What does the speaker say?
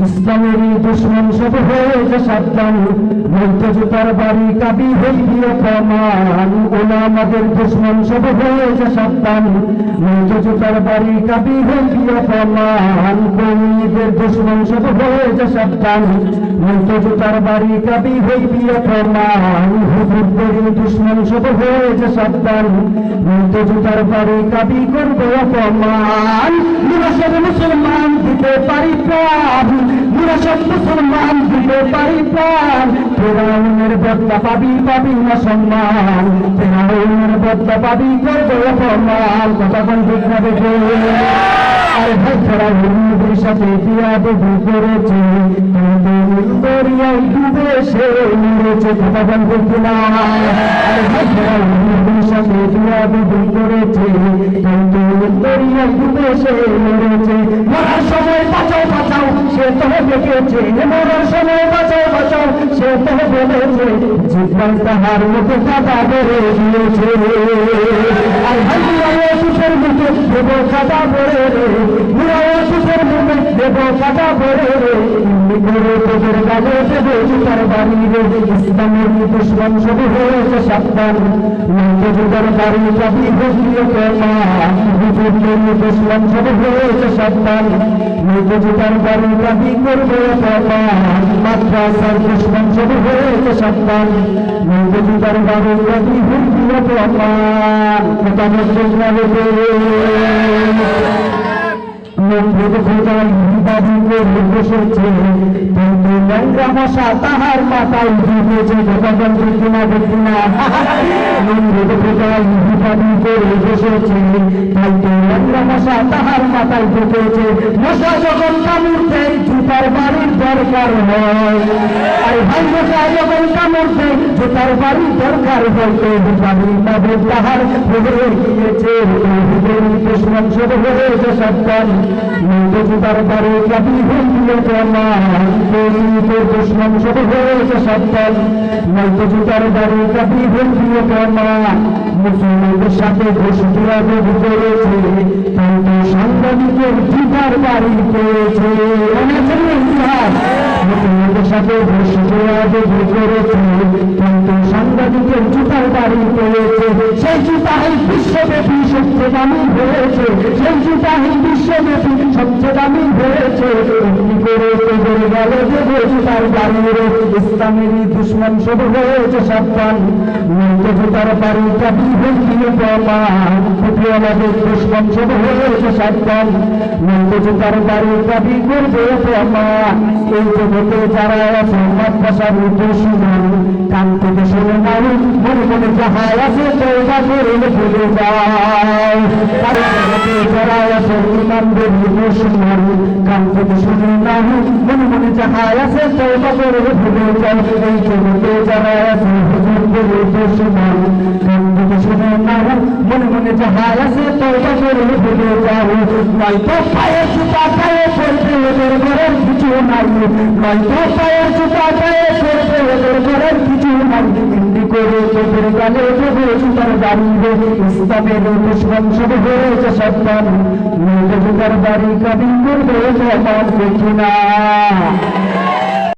ইসলামেরই দুশ্মন সব হয়েছে সাবধান। বাড়ি কাবি হইল প্রমাণ। ওলামাদের দুশ্মন সব হয়েছে সাবধান। বাড়ি কাবি কৌমিদের দুশ্মন সব হয়েছে সাবধান। মধ্য জুতার বাড়ি কাবি হইল প্রমাণ। হুজুরদের দুশ্মন সব হয়েছে সাবধান। বাড়ি কাবি করবে অপমান। মুসলমান দিতে পারি প্রাণ। নিরাশের মুসলমান দিতে পারি প্রাণ। ফেরাউনের বদলা পাবি পাবি না সম্মান। ফেরাউনের বদলা পাবি, করবে অপমান কথা কোন ঠিক না দেখে আর ভাই ফেরাউনের সাথে দিয়া দেবী করেছে। দরিয়ায় ডুবে সে মরেছে, কথা কোন ঠিক না আর ভাই ফেরাউনের সাথে দেবী করেছে। কিন্তু দরিয়ায় ডুবে সে মরেছে মরার সময় বাঁচাও বাঁচাও, সে তো দেখেছে মরার সময় বাঁচাও বাঁচাও, সে তো বলেছে জীবন তাহার মুখে কাদা বেড়ে দিয়েছে। আর বুড়াও সুখের মুখে দেব কাদা বেড়ে রে বুড়াও সুখের মুখে দেব কাদা বেড়ে রে এমনি করে তোদের গালে দেব জুতার বাড়ি রে ইসলামের দুশ্মন সব হয়েছে সাবধান। নন্দ জুতার বাড়ি কবি হইল প্রমাণ হুজুরদের দুশ্মন সব হয়েছে সাবধান। নন্দ জুতার বাড়ি কবি করবে মাদ্রাসার দুশ্মন সব হয়েছে সাবধান। নন্দ জুতার বাড়ি কবি হইল প্রমাণ কথা বলতে মশা তাহার মাথায় ঢুকেছে ভগবান কিনা দেখি না মন্দির করে বসেছে কিন্তু ল্যাংরা মশা তাহার মাথায় ঢুকেছে। মশা যখন কামড় দেয়, জুতার বাড়ির দরকার হয়। আর ভাই মশা যখন কামড় দেয়, জুতার বাড়ির দরকার হয়, তো বাড়ির তাদের তাহার হয়ে গিয়েছে। সব হয়েছে সন্তান জুতার বাড়ি হইল প্রমাণ দুশ্মন সব হয়েছে সন্তান জুতার বাড়ি কাবি হইল প্রমাণ মুসলিমদের সাথে ঘোষণা করেছে কিন্তু সাংবাদিকের জুতার বাড়ি পেয়েছে না ইতিহাস? সাথে কিন্তু সাংবাদিকের জুতার বাড়ি পেয়েছে সেই জুতাই বিশ্বব্যাপী সবচেয়ে দামি হয়েছে। সেই জুতাই বিশ্বব্যাপী সবচেয়ে দামি জুতার বাড়ির ইসলামেরই দুশ্মন সব হয়েছে সাবধান। জুতার বাড়ি কাবি হইল প্রমাণ আমাদের দুশ্মন সব হয়েছে সাবধান। নন্দ তার বাড়ি কাবি করবে প্রমাণ এই জগতে যারা আছে, মাদ্রাসার দুশ্মন, কান থেকে যাহা আছে তৌবা করে ভুলে যাও তার জগতে যারা আছে, ইমানদের দুশ্মন কান থেকে শুনে নাও মনে মনে আছে তৌবা করে ভুলে যাও এই যারা আছে, হুজুরদের দুশ্মন কান থেকে শুনে নাও মনে মনে আছে তৌবা করে ভুলে যাও নয়তো পায়ে জুতা পায়ে পড়তে ওদের ঘরের কিছু নাই পায়ের জুতা পায়ে দাঁড়িয়ে ইসলামের সব হয়েছে সন্তান নয়তো জুতার বাড়ি কাবিন করবে সমান দেখি না